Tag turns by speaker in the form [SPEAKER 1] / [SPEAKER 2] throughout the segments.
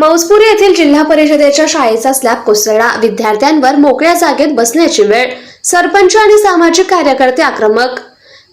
[SPEAKER 1] मौजपुरी येथील जिल्हा परिषदेच्या शाळेचा स्लॅब कोसळला. विद्यार्थ्यांवर मोकळ्या जागेत बसण्याची वेळ. सरपंच आणि सामाजिक कार्यकर्ते आक्रमक.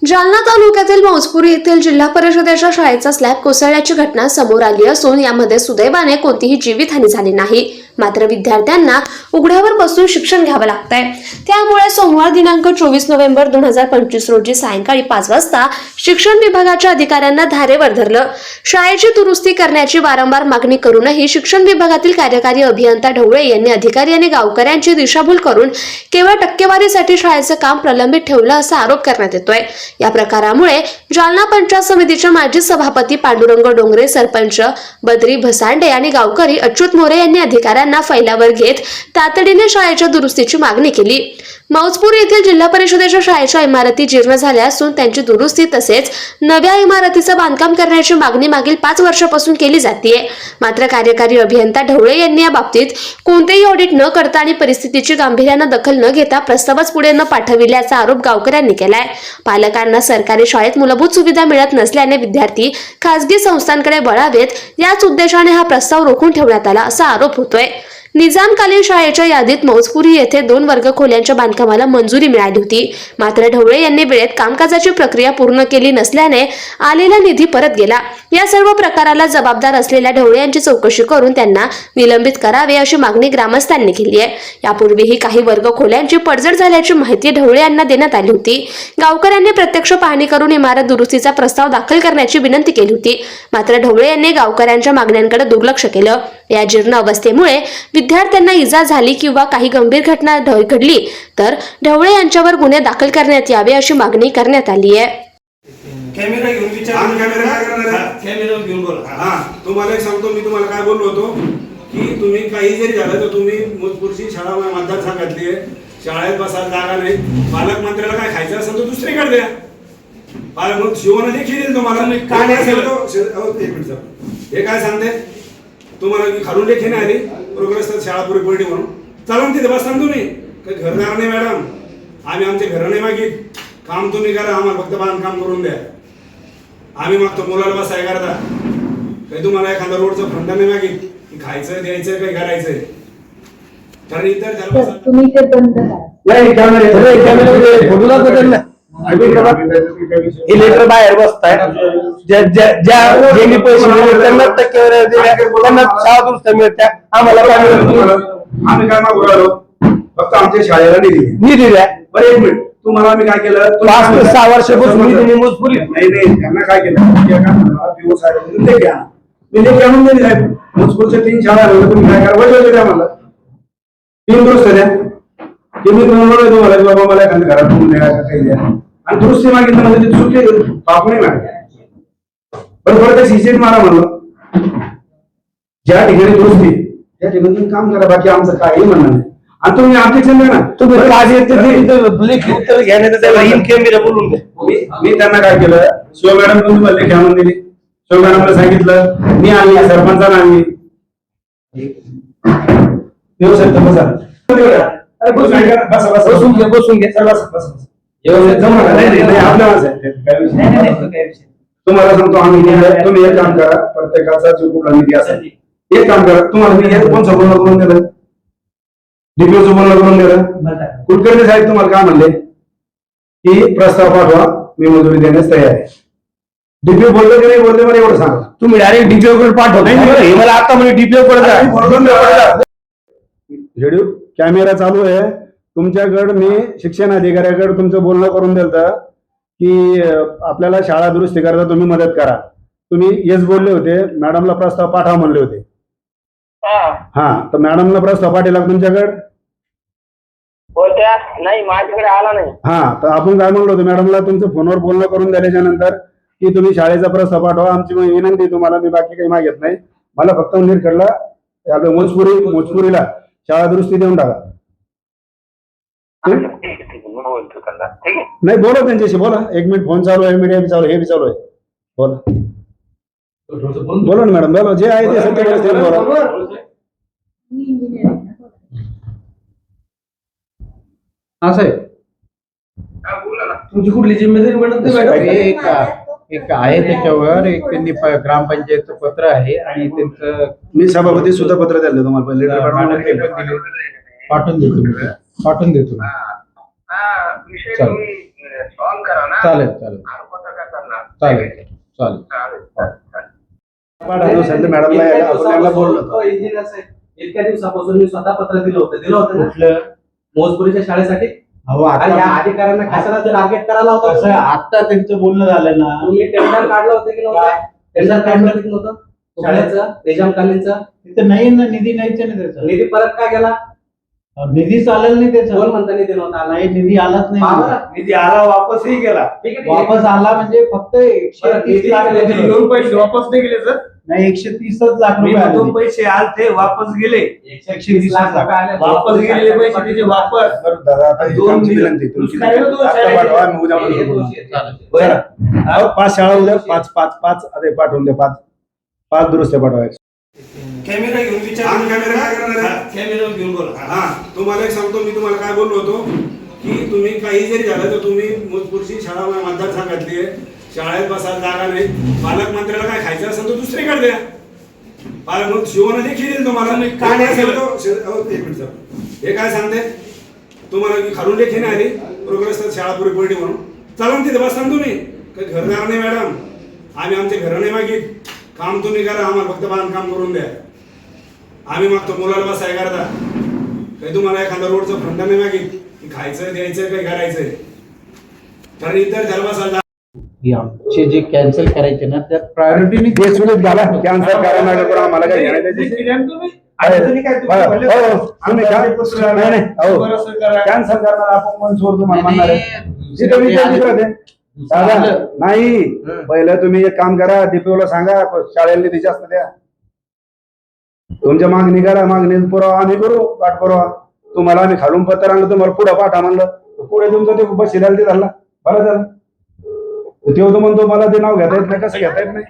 [SPEAKER 1] जालना तालुक्यातील मौजपुरी येथील जिल्हा परिषदेच्या शाळेचा स्लॅब कोसळल्याची घटना समोर आली असून यामध्ये सुदैवाने कोणतीही जीवितहानी झाली नाही. मात्र विद्यार्थ्यांना उघड्यावर बसून शिक्षण घ्यावं लागतंय. त्यामुळे सोमवार दिनांक चोवीस नोव्हेंबर दोन हजार पंचवीस रोजी सायंकाळी पाच वाजता शिक्षण विभागाच्या अधिकाऱ्यांना धारेवर धरलं. शाळेची दुरुस्ती करण्याची वारंवार मागणी करूनही शिक्षण विभागातील कार्यकारी अभियंता ढवळे यांनी अधिकारी आणि गावकऱ्यांची दिशाभूल करून केवळ टक्केवारीसाठी शाळेचं काम प्रलंबित ठेवलं असा आरोप करण्यात येतोय. या प्रकारामुळे जालना पंचायत समितीचे माजी सभापती पांडुरंग डोंगरे सरपंच बद्री भसांडे आणि गावकरी अच्युत मोरे यांनी अधिकाऱ्यांना फैलावर घेत तातडीने शाळेच्या दुरुस्तीची मागणी केली. मौजपूर येथील जिल्हा परिषदेच्या शाळेच्या इमारती जीर्ण झाल्या असून त्यांची दुरुस्ती तसेच नव्या इमारतीचं बांधकाम करण्याची मागणी मागील पाच वर्षापासून केली जाते मात्र कार्यकारी अभियंता ढवळे यांनी या बाबतीत कोणतेही ऑडिट न करता आणि परिस्थितीची गांभीर्यानं दखल न घेता प्रस्तावच पुढे न पाठविल्याचा आरोप गावकऱ्यांनी केलाय. पालकांना सरकारी शाळेत मूलभूत सुविधा मिळत नसल्याने विद्यार्थी खासगी संस्थांकडे वळावेत याच उद्देशाने हा प्रस्ताव रोखून ठेवण्यात आला असा आरोप होतोय. निजामकालीन शाळेच्या यादीत मौजपुरी येथे दोन वर्ग खोल्यांच्या बांधकामाला मंजुरी मिळाली होती. मात्र ढवळे यांनी वेळेत कामकाजाची प्रक्रिया पूर्ण केली नसल्याने आलेला निधी परत गेला. या सर्व प्रकाराला जबाबदार असलेल्या ढवळे यांची चौकशी करून त्यांना निलंबित करावे अशी मागणी ग्रामस्थांनी केली आहे. यापूर्वीही काही वर्ग खोल्यांची पडझड झाल्याची माहिती ढवळे यांना देण्यात आली होती. गावकऱ्यांनी प्रत्यक्ष पाहणी करून इमारत दुरुस्तीचा प्रस्ताव दाखल करण्याची विनंती केली होती. मात्र ढवळे यांनी गावकऱ्यांच्या मागण्यांकडे दुर्लक्ष केलं. या जीर्ण अवस्थेमुळे विद्यार्थ्यांना इजा झाली किंवा काही गंभीर घटना घडली तर ढवळे यांच्यावर गुन्हे दाखल करण्यात यावे अशी मागणी करण्यात आली आहे.
[SPEAKER 2] कॅमेरा घेऊन विचार
[SPEAKER 3] कॅमेरा?
[SPEAKER 2] हा, घेऊन बोला.
[SPEAKER 3] हा तुम्हाला एक सांगतो मी तुम्हाला काय बोललो होतो की तुम्ही काही जरी झालं तर तुम्ही मुजपूरची शाळा मतदारसंघातली आहे. शाळेत बसायला जागा नाही पालकमंत्र्याला काय खायचं असेल तर दुसरीकडे द्या. पालक मग शिवनं देखील येईल तुम्हाला.
[SPEAKER 2] तुम्ही
[SPEAKER 3] काय नाही? सांगतो? एक मिनिट सर. हे काय सांगते तुम्हाला मी खालून लेखी नाही आली. पूरग्रस्त शाळा पुरी पडली म्हणून. चला तिथे बसता ना तुम्ही काही घरदार नाही मॅडम. आम्ही आमचे घर नाही मागित. काम तुम्ही करा आम्हाला फक्त बांधकाम करून द्या. आम्ही मागतो मुलाला बसाय करता काही तुम्हाला एखादा रोडचं फंड नाही मागित. की खायचं द्यायचं काही करायचंय. कारण इतर
[SPEAKER 4] तर
[SPEAKER 3] धर्माचा
[SPEAKER 4] तुम्ही ते बंद करा.
[SPEAKER 5] नाही कॅमेरे अरे, कॅमेरे फोटोला बदल ना हे लेटर बाहेर बसताय ज्या ज्या ज्या ज्यांनी पैसे दिले त्यांना टक्केवारी त्यांना शाळा दुरुस्त मिळत्या. आम्हाला काय मिळत
[SPEAKER 3] आम्ही काय मागू राहिलो? फक्त आमच्या शाळेला निधी
[SPEAKER 5] निधी द्या.
[SPEAKER 3] बरं एक मिनिट. तुम्हाला आम्ही काय केलं?
[SPEAKER 5] पाच ते सहा वर्षापासून निधी मजपुरी
[SPEAKER 3] नाही नाही त्यांना काय केलं? त्या काय म्हणलं, लेखी आणा. मी लेखी आणून दिली साहेब मुजपूरच्या तीन शाळा होत्या, तुम्ही काय करा? वजन द्या म्हणलं तीन दुरुस्त द्या. ते मी तुम्हाला तुम्हाला की बाबा मला एखाद्या घरात ठेवून द्या काही द्या. आणि दुरुस्ती मागितलं म्हणजे ती सुटली पाप नाही मागे पण परत ते सीसीट मारा म्हणलं. ज्या ठिकाणी दुरुस्ती त्या ठिकाणी काम करा बाकी आमचं काही म्हणणं नाही. आणि तुम्ही ऑब्जेक्शन द्या ना
[SPEAKER 5] तुम्ही काय येते ते इथं लेखी उत्तर घ्या नाही तर त्याला इन कॅमेरा बोलून द्या
[SPEAKER 3] मी मी त्यांना काय केलं शिव मॅडम तुम्ही मला आणून दिली. शिव मॅडमला सांगितलं मी आणली सरपंचाला आणली व्यवस्थित बसा घ्या, बसा बसा.
[SPEAKER 5] बसून घ्या बसून घ्या.
[SPEAKER 3] सर, बसा बसा. व्यवस्थित जमा. नाही नाही आपल्या. तुम्हाला सांगतो आम्ही तुम्ही एक काम करा प्रत्येकाचा जो कुठला निधी असेल एक काम करा तुम्हाला मी कोण बोलणं करून दिलं डीपीओचं बोलणं करून दिलं कुलकर्णी साहेब तुम्हाला काय म्हणले? की प्रस्ताव पाठवा मी मंजुरी देण्यास तयार आहे. डीपीओ बोलले की नाही बोलले मला एवढं सांगा.
[SPEAKER 5] तुम्ही डायरेक्ट डीपीओ कडे पाठवता. हे मला आता म्हणजे डीपीओ कडे
[SPEAKER 3] कॅमेरा चालू आहे. तुमच्याकडे मी शिक्षण अधिकाऱ्याकडे तुमचं बोलणं करून दिलं की आपल्याला शाळा दुरुस्ती करता तुम्ही मदत करा. तुम्ही येस बोलले होते मॅडमला प्रस्ताव पाठवा म्हणले होते. हा. तर मॅडमला प्रस्ताव पाठवला का तुमच्याकडे?
[SPEAKER 6] बोलत्या? नाही माझ्याकडे आला नाही.
[SPEAKER 3] हा तर आपण काय म्हणलो होतो मॅडमला तुमचं फोनवर बोलणं करून दिल्याच्या नंतर की तुम्ही शाळेचा प्रस्ताव पाठवा आमची विनंती तुम्हाला मी बाकी काही मागत नाही. मला फक्त निर्कडला आपल्या मोजपुरी मोजपुरीला शाळा दुरुस्ती देऊन टाका. नाही बोला त्यांच्याशी बोला. एक मिनिट फोन चालू आहे मीडिया चालू आहे हे बी चालू आहे. बोला. बोला ना मॅडम बोला जे आहे ते सत्य परिस्थिती बोला.
[SPEAKER 4] मी इंजिनियर आहे ना.
[SPEAKER 5] असं आहे
[SPEAKER 6] हा, बोला ना.
[SPEAKER 5] तुमची कुठली जिम्मेदारी म्हणत नाही मॅडम?
[SPEAKER 7] एक आहे त्याच्यावर एक त्यांनी प- ग्रामपंचायतचं पत्र आहे आणि त्यांचं
[SPEAKER 3] मी सभापती सुद्धा पत्र द्यायला तुम्हाला लेटर
[SPEAKER 7] मॅडम ते पण दिले. पाठवून देतो मी पाठवून देतो मी.
[SPEAKER 6] हा विषय
[SPEAKER 7] चालेल.
[SPEAKER 6] तुम्ही सॉल्व्ह करा ना.
[SPEAKER 7] चालेल चालेल.
[SPEAKER 6] आणि पत्रकार करणार?
[SPEAKER 7] चालेल चालेल.
[SPEAKER 6] चालेल
[SPEAKER 3] सांगतो मॅडमला बोललो.
[SPEAKER 8] इंजिनियर साहेब इतक्या दिवसापासून मी स्वतः पत्र दिलं होतं. दिलं होतं ना? मोजपुरीच्या शाळेसाठी.
[SPEAKER 7] अहो
[SPEAKER 8] आणि या
[SPEAKER 7] आता
[SPEAKER 8] अधिकाऱ्यांना कशाला टार्गेट करायला होता.
[SPEAKER 7] आता त्यांचं बोलणं झालं ना.
[SPEAKER 8] तुम्ही टेंडर काढलं होतं की नव्हतं? टेंडर काढलं होतं की नव्हतं? शाळेचं निजाम कालीनचं
[SPEAKER 7] तिथं नाही ना निधी नाहीच ना त्याचा.
[SPEAKER 8] निधी परत का गेला?
[SPEAKER 7] निधी चालेल नाही त्याचा
[SPEAKER 8] कोण म्हणता निधी नव्हता? आला.
[SPEAKER 7] नाही निधी आलाच नाही.
[SPEAKER 3] निधी आला वापसही गेला.
[SPEAKER 8] ठीक आहे.
[SPEAKER 7] वापस आला म्हणजे फक्त एकशे
[SPEAKER 8] बरं,
[SPEAKER 7] तीस
[SPEAKER 8] निधी
[SPEAKER 7] लाख रुपये.
[SPEAKER 3] घेऊन पैसे वापस नाही गेले सर?
[SPEAKER 7] नाही एकशे तीसच लाख रुपये आले
[SPEAKER 3] म्हणतो पैसे आलते वापस गेले.
[SPEAKER 8] एकशे तीस लाख रुपये आले.
[SPEAKER 3] वापस गेलेले पैसे त्याचे वापस. बरं दादा आता
[SPEAKER 2] दोन
[SPEAKER 3] आमची तुमची
[SPEAKER 2] दोन
[SPEAKER 3] आता. पाठवा मी उद्या
[SPEAKER 8] हे
[SPEAKER 3] बोलतो.
[SPEAKER 8] हे.
[SPEAKER 3] बरं अहो, पाच शाळा उद्या पाच पाच पाच अरे पाठवून द्या पाच. पाच दुरुस्त्या पाठवायचे.
[SPEAKER 2] कॅमेरा घेऊन विचार
[SPEAKER 3] हा, कॅमेरा काय करणार आहे?
[SPEAKER 2] हा, कॅमेरा घेऊन बोला.
[SPEAKER 3] हा तुम्हाला एक सांगतो मी तुम्हाला काय बोललो होतो की तुम्ही काही जरी झालं तर तुम्ही मुजपूरची शाळा मतदारसंघातली आहे. शाळेत बसायला जागा नाही. पालकमंत्र्याला काय खायचं असेल तर दुसरीकडे द्या. पालक मग शिवनं देखील येईल तुम्हाला.
[SPEAKER 2] तुम्ही
[SPEAKER 3] काय
[SPEAKER 2] काय
[SPEAKER 3] नाही
[SPEAKER 2] केलं?
[SPEAKER 3] सांगतो शे- अहो, एक मिनिट सर हे काय सांगते? तुम्हाला मी खालून लेखी नाही आली. प्रोग्रेस शाळा पुरी पडली म्हणून. चला ना तिथे बसा ना तुम्ही काही घरदार नाही मॅडम. आम्ही आमचे घर नाही मागित. काम तुम्ही करा आम्हाला फक्त बांधकाम करून द्या. आम्ही मागतो मुलाला बसाय करता. काही तुम्हाला एखादा रोडचं फंड नाही मागित की खायचं द्यायचं काही करायचंय? कारण इतर त्याला बसायला
[SPEAKER 7] हे आमचे जे कॅन्सल करायचे ना त्या प्रायोरिटीने
[SPEAKER 3] ते सुनीत घाला कॅन्सर करा नका करू आम्हाला.
[SPEAKER 2] तुम्ही
[SPEAKER 3] आहे. हो, हो, आम्ही का- नाही, नाही, हो. कॅन्सल करणार आपण पण सोड तुम्हाला म्हणणार आहे. त्या आहे. नाही. पहिलं तुम्ही एक काम करा DPO ला सांगा शाळेला निधी जास्त द्या. तुमच्या मागणी करा मागणी पुरावा आम्ही करू पाठ पुरावा. तुम्हाला आम्ही खालून पत्र आणलं तुम्हाला पुढं पाठा म्हणलं. पुढे तुमचं ते बस शिरायला ते झाला बरं झालं. तेव्हा तो म्हणतो मला ते नाव घेता येत नाही कसं घेता येत नाही?